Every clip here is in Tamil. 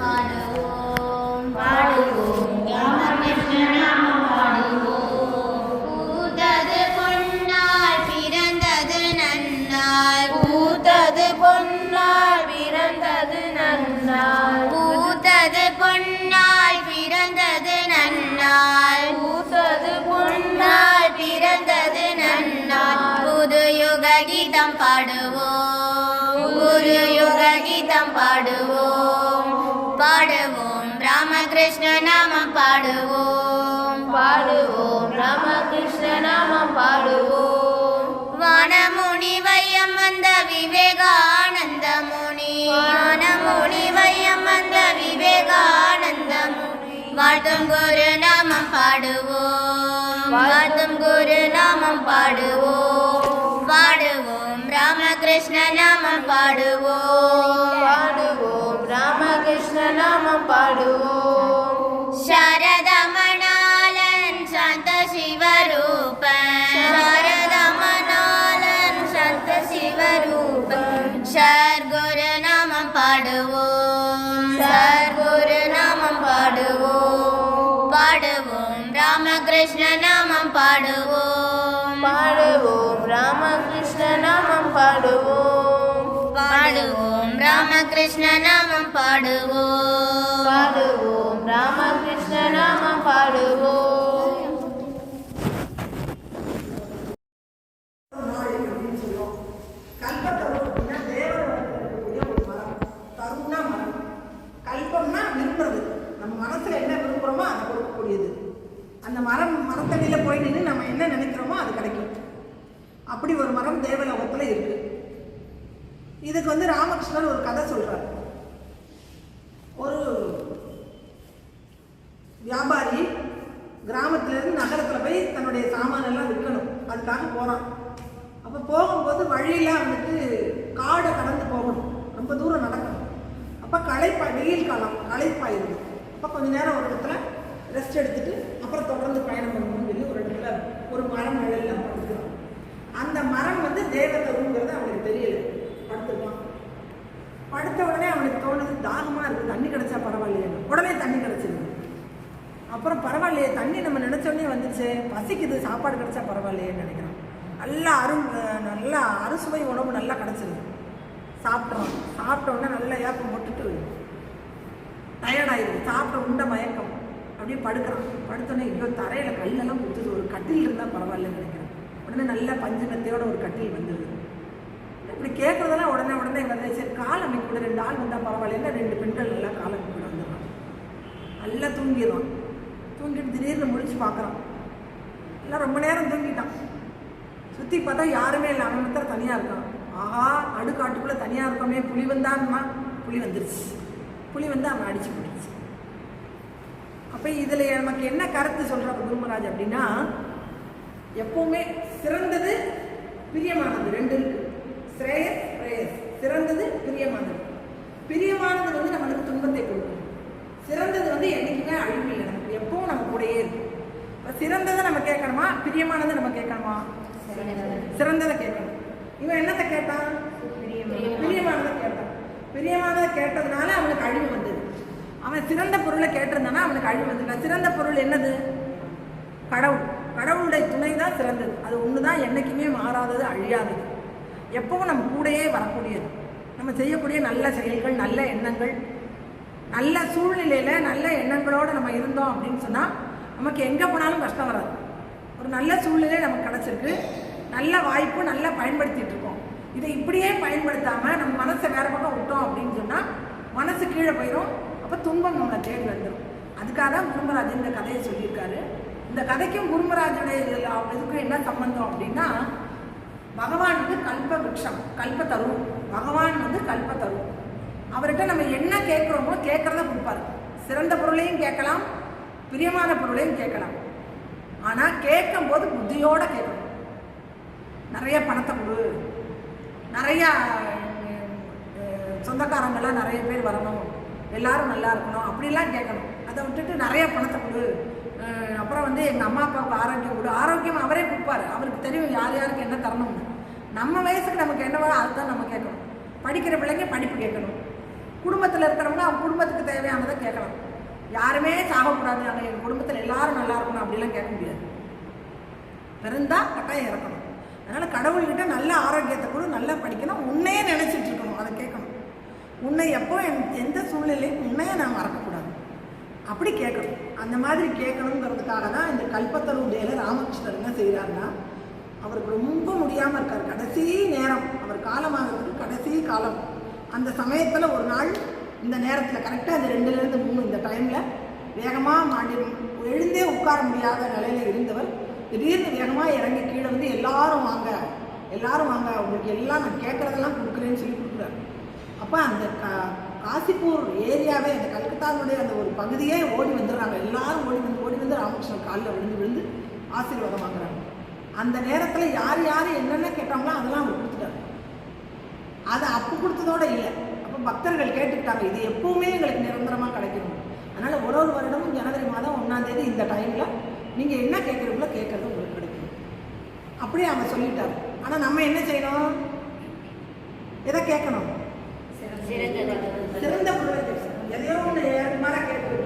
பாடுவோம். பாடுவோம் ராமகிருஷ்ண பாடுவோம். புது யுக கீதம் பாடுவோம். பாடுவோம். ராமகிருஷ்ண நாமம் பாடுவோம். பாடுவோம். ராமகிருஷ்ண நாமம் பாடுவோம். வானமுனி வையம் வந்த விவேகானந்த முனி வானமுனி வையம் வந்த விவேகானந்த முனி வாழ்த்தும் குரு நாமம் பாடுவோம். வாழ்த்தும் குரு நாமம் பாடுவோம். பாடுவோம். ராமகிருஷ்ண நாமம் பாடுவோம். நாமம் பாடுவோம் சரதமணாலன் சந்த சிவரூப சரதமணாலன் சந்த சிவரூப சர் குரு நாமம் பாடுவோம். சர் குரு நாமம் பாடுவோம். பாடுவோம். ராமகிருஷ்ண நாமம் பாடுவோம். பாடுவோம். ராமகிருஷ்ண நாமம் பாடுவோம். பாடுவோம். ராமகிருஷ்ண நாமம் பாடுவோம். பாடுவோம். ராமகிருஷ்ண நாமம் பாடுவோம் நாள் அப்படின்னு சொல்லுவோம் கல்பத்தருவம் அப்படின்னா தேவரோட இருக்கக்கூடிய ஒரு மரம் தருணா மரம் கல்பம்னா விரும்புறது நம்ம மனசுல என்ன விரும்புகிறோமோ அதை கொடுக்கக்கூடியது அந்த மரம் மரத்தடியில போய் நின்று நம்ம என்ன நினைக்கிறோமோ அது கிடைக்கும் அப்படி ஒரு மரம் தேவலோகத்துல இருக்கு இதுக்கு வந்து ராமகிருஷ்ணன் ஒரு கதை சொல்கிறார் ஒரு வியாபாரி கிராமத்துலேருந்து நகரத்தில் போய் தன்னுடைய சாமான் எல்லாம் விற்கணும். அதுக்காக போகிறான் அப்போ போகும்போது வழியில் வந்துட்டு காடை கடந்து போகணும். ரொம்ப தூரம் நடக்கணும். அப்போ களைப்பா வெயில் காலம் களைப்பாயிருது அப்போ கொஞ்ச நேரம் ஒரு இடத்துல ரெஸ்ட் எடுத்துட்டு அப்புறம் தொடர்ந்து பயணம் பண்ணணும்னு சொல்லி ஒரு இடத்துல ஒரு மரம் நிழலில் படுத்துக்கிறான் அந்த மரம் வந்து தேவதருங்கிறது அவனுக்கு தெரியலை. படுத்துருக்கான் படுத்த உடனே அவனுக்கு தோணுது தாகமாக இருக்குது தண்ணி கிடச்சா பரவாயில்லையே உடனே தண்ணி கிடச்சிருது அப்புறம் பரவாயில்லையே தண்ணி நம்ம நினச்சோடனே வந்துச்சு பசிக்குது சாப்பாடு கிடச்சா பரவாயில்லையேன்னு நினைக்கிறோம் நல்லா அரு நல்லா அறுசுவை உணவு நல்லா கிடச்சிருது சாப்பிட்றோம் சாப்பிட்டோன்னே நல்லா ஏப்பம் போட்டுட்டு டயர்டாயிருது சாப்பிட்ட உண்ட மயக்கம். அப்படியே படுக்கிறான். படுத்தோடனே ஐயோ தரையில் கல்லெல்லாம் குத்துது. ஒரு கட்டில் இருந்தால் பரவாயில்லன்னு நினைக்கிறேன். உடனே நல்ல பஞ்சு மெத்தையோட ஒரு கட்டில் வந்துடுது இப்படி கேட்குறதெல்லாம் உடனே உடனே வந்து சரி கால் அமைக்க ரெண்டு ஆள் வந்தால் பரவாயில்லைன்னா ரெண்டு பெண்கள் எல்லாம் கால் அமைக்க வந்துடுறான் நல்லா தூங்கிடுவான் தூங்கிட்டு திடீர்னு முடிச்சு பார்க்குறான் எல்லாம் ரொம்ப நேரம் தூங்கிட்டான். சுற்றி பார்த்தா யாருமே இல்லை அவன் மாத்திரம் தனியாக இருக்கான். ஆஹா அடுக்காட்டுக்குள்ளே தனியாக இருக்கோமே புலி வந்தான்மா. புளி வந்துருச்சு. புளி வந்து அவன் அடிச்சு போட்டுருச்சு அப்போ இதில் நமக்கு என்ன கருத்து சொல்கிறாங்க குருமராஜ் அப்படின்னா எப்பவுமே சிறந்தது பிரியமானது ரெண்டு இருக்கு. ஸ்ரேயஸ் பிரேயஸ் சிறந்தது பிரியமானது. பிரியமானது வந்து நம்மளுக்கு துன்பத்தை கொடுக்கும். சிறந்தது வந்து என்னைக்குமே அழிவு இல்லை. நமக்கு எப்பவும் நம்ம கூடயே இருக்கும். இப்போ சிறந்ததை நம்ம கேட்கணுமா? பிரியமானதை நம்ம கேட்கணுமா? சிறந்ததை கேட்கணும். இவன் என்னத்தை கேட்டான்? பிரியமானதை. கேட்டான். பிரியமானதை கேட்டதுனால அவனுக்கு அழிவு வந்தது. அவன் சிறந்த பொருளை கேட்டிருந்தானா? அவனுக்கு அழிவு வந்தது. சிறந்த பொருள் என்னது? கடவுள். கடவுளுடைய துணை தான் சிறந்தது. அது ஒன்று தான் என்றைக்குமே மாறாதது அழியாதது. எப்பவும் நம்ம கூடயே வரக்கூடியது. நம்ம செய்யக்கூடிய நல்ல செயல்கள் நல்ல எண்ணங்கள் நல்ல சூழ்நிலையில் நல்ல எண்ணங்களோடு நம்ம இருந்தோம் அப்படின்னு சொன்னால் நமக்கு எங்கே போனாலும் கஷ்டம் வராது. ஒரு நல்ல சூழ்நிலை நமக்கு கிடச்சிருக்கு. நல்ல வாய்ப்பு நல்லா பயன்படுத்திகிட்டு இருக்கோம். இதை இப்படியே பயன்படுத்தாமல் நம்ம மனசை வேறு பக்கம் விட்டோம் அப்படின்னு சொன்னால் மனசு கீழே போயிடும் அப்போ துன்பம் நம்மளை தேடி வந்துடும் அதுக்காக தான் குருமராஜ் இந்த கதையை சொல்லியிருக்காரு. இந்த கதைக்கும் குருமராஜுடைய இதுக்கும் என்ன சம்பந்தம் அப்படின்னா பகவான் வந்து கல்ப விருட்சம் கல்பத்தரு பகவான் வந்து கல்பத்தரு அவர்கிட்ட நம்ம என்ன கேட்குறோமோ கேட்குறத கொடுப்பாரு. சிறந்த பொருளையும் கேட்கலாம் பிரியமான பொருளையும் கேட்கலாம். ஆனால் கேட்கும்போது புத்தியோடு கேட்கணும். நிறைய பணத்தை கொடு. நிறைய அஹ், நிறைய பேர் வரணும். எல்லாரும் நல்லா இருக்கணும். அப்படிலாம் கேட்கணும். அதை விட்டுட்டு நிறைய பணத்தை கொடு. அப்புறம் வந்து எங்கள் அம்மா அப்பாவுக்கு ஆரோக்கியம் கொடு. ஆரோக்கியம் அவரே கொடுப்பாரு. அவருக்கு தெரியும் யார் யாருக்கு என்ன தரணும்னு. நம்ம வயசுக்கு நமக்கு என்னவோ அதுதான் நம்ம கேட்கணும். படிக்கிற பிள்ளைங்க படிப்பு கேட்கணும். குடும்பத்தில் இருக்கிறவங்க அவங்க குடும்பத்துக்கு தேவையானதை கேட்கலாம். யாருமே சாகக்கூடாது. நாங்கள் எங்கள் குடும்பத்தில் எல்லாரும் நல்லா இருக்கணும் அப்படிலாம் கேட்க முடியாது. பிறந்தால் கட்டாயம் இறக்கணும். அதனால் கடவுள்கிட்ட நல்ல ஆரோக்கியத்தை கூட நல்லா படிக்கணும். உன்னையே நினச்சிட்டு இருக்கணும். அதை கேட்கணும். உன்னை எப்போ எந்த சூழ்நிலையும் உன்னையே நான் மறக்கக்கூடாது. அப்படி கேட்கணும். அந்த மாதிரி கேட்கணுங்கிறதுக்காக தான் இந்த கல்பத்தருடையில ராமகிருஷ்ணர் என்ன செய்கிறாருன்னா அவருக்கு ரொம்ப முடியாமல் இருக்கார். கடைசி நேரம் அவர் காலமாகிறதுக்கு கடைசி காலம். அந்த சமயத்தில் ஒரு நாள் இந்த நேரத்தில் கரெக்டாக அந்த ரெண்டுலேருந்து மூணு இந்த டைமில் வேகமாக மாடி எழுந்தே உட்கார முடியாத நிலையில் இருந்தவர் திடீர்னு வேகமாக இறங்கி கீழே வந்து எல்லாரும் வாங்க எல்லாரும் வாங்க உங்களுக்கு எல்லாம் நான் கேட்குறதெல்லாம் கொடுக்குறேன்னு சொல்லி கொடுக்குறாரு. அப்போ அந்த கா காசிப்பூர் ஏரியாவே அந்த கல்கத்தாவுடைய அந்த ஒரு பகுதியே ஓடி வந்துடுறாங்க. எல்லாரும் ஓடி வந்து ஓடி வந்து ராமகிருஷ்ணன் காலில் விழுந்து விழுந்து ஆசீர்வாதம் வாங்குறாங்க. அந்த நேரத்தில் யார் யார் என்னென்ன கேட்டாங்களோ அதெல்லாம் அவர் கொடுத்துட்டாரு அது அப்போ கொடுத்ததோட இல்லை. அப்போ பக்தர்கள் கேட்டுக்கிட்டாங்க இது எப்பவுமே எங்களுக்கு நிரந்தரமாக கிடைக்கணும். அதனால் ஒரு ஒரு வருடமும் ஜனவரி மாதம் ஒன்றாந்தேதி இந்த டைமில் நீங்கள் என்ன கேட்குறீங்களோ கேட்குறது உங்களுக்கு கிடைக்கும். அப்படியே அவங்க சொல்லிட்டாரு ஆனால் நம்ம என்ன செய்யணும்? எதை கேட்கணும்? சிறந்த பொருளை எதையோ ஒன்று ஏறுமாறாக கேட்டு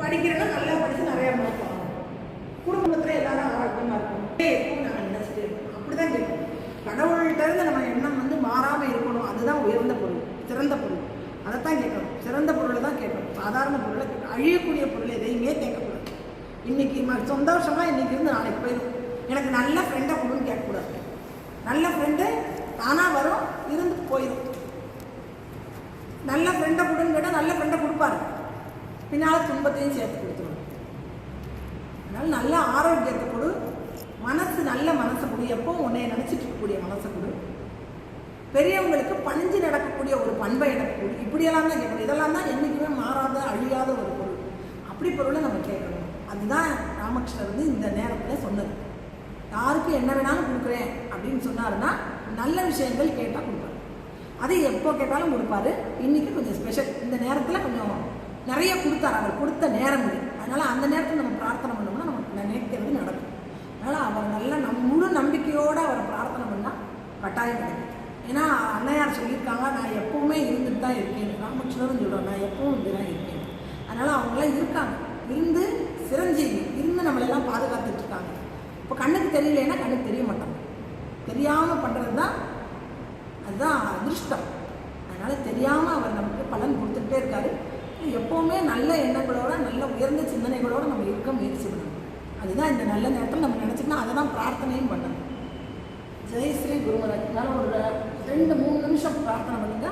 படிக்கிறவங்க நல்லா படித்து நிறையா மார்க் குடும்பத்தில் எல்லாரும் ஆரோக்கியமாக இருக்கணும். எப்பவும் நாங்கள் என்ன செய்யணும் அப்படி தான் கேட்கணும் கடவுள்கிட்ட இருந்து நம்ம எண்ணம் வந்து மாறாமல் இருக்கணும். அதுதான் உயர்ந்த பொருள் சிறந்த பொருள். அதைத்தான் கேட்கணும் சிறந்த பொருளை தான் கேட்கணும் சாதாரண பொருளை அழியக்கூடிய பொருள் எதையுமே கேட்கக்கூடாது. இன்னைக்கு ம- சந்தோஷமாக இன்னைக்கு இருந்து நாளைக்கு போயிடும் எனக்கு நல்ல ஃப்ரெண்டை கொடுன்னு கேட்கக்கூடாது. நல்ல ஃப்ரெண்டு தானாக வரும் இருந்து போயிடும் நல்ல ஃப்ரெண்டை கொடுன்னு கேட்டால் நல்ல ஃப்ரெண்டை கொடுப்பாரு. பின்னால் துன்பத்தையும் சேர்த்து கொடுத்துருவாரு. அதனால் நல்ல ஆரோக்கியத்தை கொடு. மனசு நல்ல மனசை கொடு. எப்போ உன்னை நினச்சிட்டு இருக்கக்கூடிய மனசை கொடு. பெரியவங்களுக்கு பணிஞ்சு நடக்கக்கூடிய ஒரு பண்பை எனக்கு கொடு. இப்படியெல்லாம் தான் கேட்கணும். இதெல்லாம் தான் என்றைக்குமே மாறாத அழியாத ஒரு பொருள். அப்படி பொருளை நம்ம கேட்கணும். அதுதான் ராமகிருஷ்ணர் வந்து இந்த நேரத்தில் சொன்னது. யாருக்கு என்ன வேணாலும் கொடுக்குறேன் அப்படின்னு சொன்னாருன்னா நல்ல விஷயங்கள் கேட்டால் கொடுப்பாரு. அது எப்போ கேட்டாலும் கொடுப்பாரு. இன்றைக்கி கொஞ்சம் ஸ்பெஷல் இந்த நேரத்தில் கொஞ்சம் நிறைய கொடுத்தாரு. அவர் கொடுத்த நேரம் இது. அதனால் அந்த நேரத்தில் நம்ம பிரார்த்தனை பண்ணோம்னா நமக்கு நினைக்கிறது நடக்கும். அதனால் அவர் நல்ல நம் முழு நம்பிக்கையோடு அவர் பிரார்த்தனை பண்ணால் கட்டாயம் கிடைக்கும். ஏன்னா அண்ணையார் சொல்லியிருக்காங்க நான் எப்பவுமே இருந்துட்டு தான் இருக்கேன். ராமகிருஷ்ணரும் சொல்கிறோம் நான் எப்பவும் இப்படி தான் இருக்கேன். அதனால் அவங்களாம் இருக்காங்க. இருந்து சிரஞ்சீவி இருந்து நம்மளெல்லாம் பாதுகாத்துட்டு இருக்காங்க. இப்போ கண்ணுக்கு தெரியலைன்னா கண்ணுக்கு தெரிய மாட்டாங்க. தெரியாமல் பண்ணுறது தான் அதுதான் அதிர்ஷ்டம். அதனால் தெரியாமல் அவர் நமக்கு பலன் கொடுத்துக்கிட்டே இருக்காரு. எப்போவுமே நல்ல எண்ணங்களோட நல்ல உயர்ந்த சிந்தனைகளோடு நம்ம இருக்க முயற்சி பண்ணணும். அதுதான் இந்த நல்ல நேரத்தில் நம்ம நினச்சிக்கணும் அதை தான் பிரார்த்தனையும் பண்ணணும். ஜெய் ஸ்ரீ குருமராஜ். அதனால ஒரு ரெண்டு மூணு நிமிஷம் பிரார்த்தனை பண்ணுங்க.